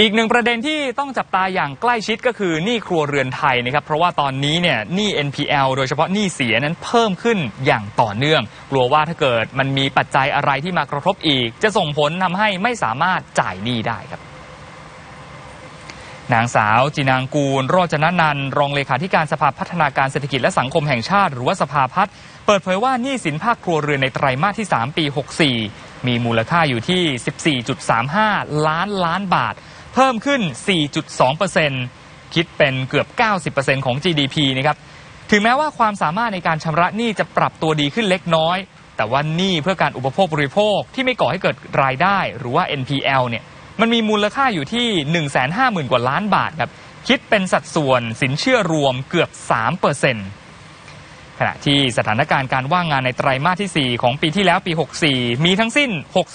อีกหนึ่งประเด็นที่ต้องจับตาอย่างใกล้ชิดก็คือหนี้ครัวเรือนไทยนะครับ เพราะว่าตอนนี้เนี่ยหนี้ NPL โดยเฉพาะหนี้เสียนั้นเพิ่มขึ้นอย่างต่อเนื่อง กลัวว่าถ้าเกิดมันมีปัจจัยอะไรที่มากระทบอีก จะส่งผลทำให้ไม่สามารถจ่ายหนี้ได้ครับ นางสาวจินางกูล โรจนนันรองเลขาธิการสภาพัฒนาการเศรษฐกิจและสังคมแห่งชาติ หรือว่าสภาพัฒน์เปิดเผยว่าหนี้สินภาคครัวเรือนในไตรมาสที่ 3 ปี 64 มีมูลค่าอยู่ที่ 14.35 ล้านล้านบาท เพิ่มขึ้น 4.2%คิดเป็นเกือบ 90%ของ GDP นะครับ ถึงแม้ว่าความสามารถในการชำระหนี้จะปรับตัวดีขึ้นเล็กน้อย แต่ว่าหนี้เพื่อการอุปโภคบริโภคที่ไม่ก่อให้เกิดรายได้ หรือว่า NPL เนี่ย มันมีมูลค่าอยู่ที่ 150,000 กว่าล้านบาทครับ คิดเป็นสัดส่วนสินเชื่อรวมเกือบ 3%ขณะที่สถานการณ์การว่างงานในไตรมาสที่ 4 ของปีที่แล้วปี 64 มีทั้งสิ้น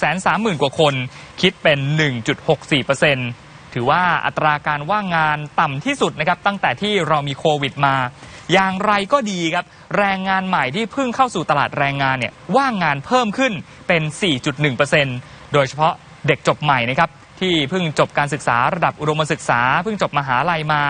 630,000 กว่าคน คิดเป็น 1.64% ถือว่าอัตราการว่างงานต่ำที่สุดนะครับตั้งแต่ที่เรามีโควิดมา อย่างไรก็ดีครับ แรงงานใหม่ที่เพิ่งเข้าสู่ตลาดแรงงานเนี่ยว่างงานเพิ่มขึ้นเป็น 4.1%โดยเฉพาะเด็กจบใหม่นะครับที่เพิ่งจบการศึกษาระดับอุดมศึกษา เพิ่งจบมหาลัยมา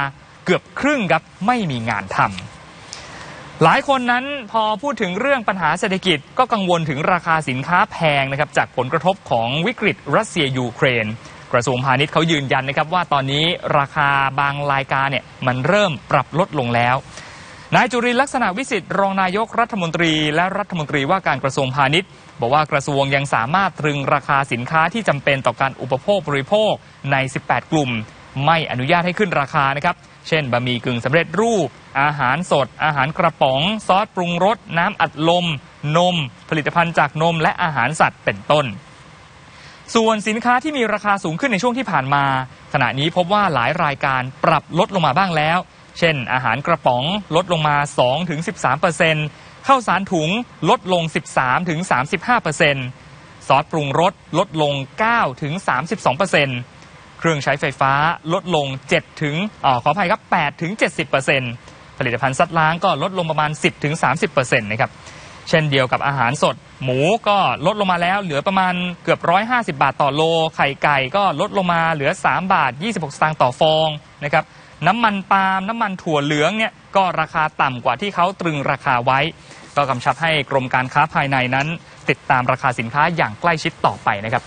เกือบครึ่งครับไม่มีงานทำหลายคนนั้นพอพูดถึงเรื่องปัญหาเศรษฐกิจก็กังวลถึงราคาสินค้าแพงนะครับจากผลกระทบของวิกฤตรัสเซียยูเครน กระทรวงพาณิชย์เขายืนยันนะครับว่าตอนนี้ราคาบางรายการเนี่ยมันเริ่มปรับลดลงแล้ว นายจุรินลักษณะวิสิทธิ์รองนายกรัฐมนตรีและรัฐมนตรีว่าการกระทรวงพาณิชย์บอกว่ากระทรวงยังสามารถตรึงราคาสินค้าที่จำเป็นต่อการอุปโภคบริโภคใน 18 กลุ่ม ไม่อนุญาตให้ขึ้นราคานะครับ เช่นบะหมี่กึ่งสำเร็จรูป อาหารสด อาหารกระป๋อง ซอสปรุงรสน้ำอัดลม นม ผลิตภัณฑ์จากนมและอาหารสัตว์เป็นต้น ส่วนสินค้าที่มีราคาสูงขึ้นในช่วงที่ผ่านมา ขณะนี้พบว่าหลายรายการปรับลดลงมาบ้างแล้ว เช่น อาหารกระป๋องลดลงมา 2-13%ข้าวสารถุงลดลง 13-35%ซอสปรุงรสลดลง 9-32%เครื่องใช้ไฟฟ้าลดลง7ถึงออขออภัยครับ8ถึง70%ผลิตภัณฑ์ซัดล้างก็ลดลงประมาณ 10ถึง30%นะครับ เช่นเดียวกับอาหารสด หมูก็ลดลงมาแล้วเหลือประมาณเกือบ 150 บาทต่อโล ไข่ไก่ก็ลดลงมาเหลือ 3 บาท 26 สตางค์ต่อฟองนะครับน้ำมันปาล์มน้ำมันถั่วเหลืองเนี่ยก็ราคาต่ำกว่าที่เขาตรึงราคาไว้ ก็กำชับให้กรมการค้าภายในนั้น ติดตามราคาสินค้าอย่างใกล้ชิดต่อไปนะครับ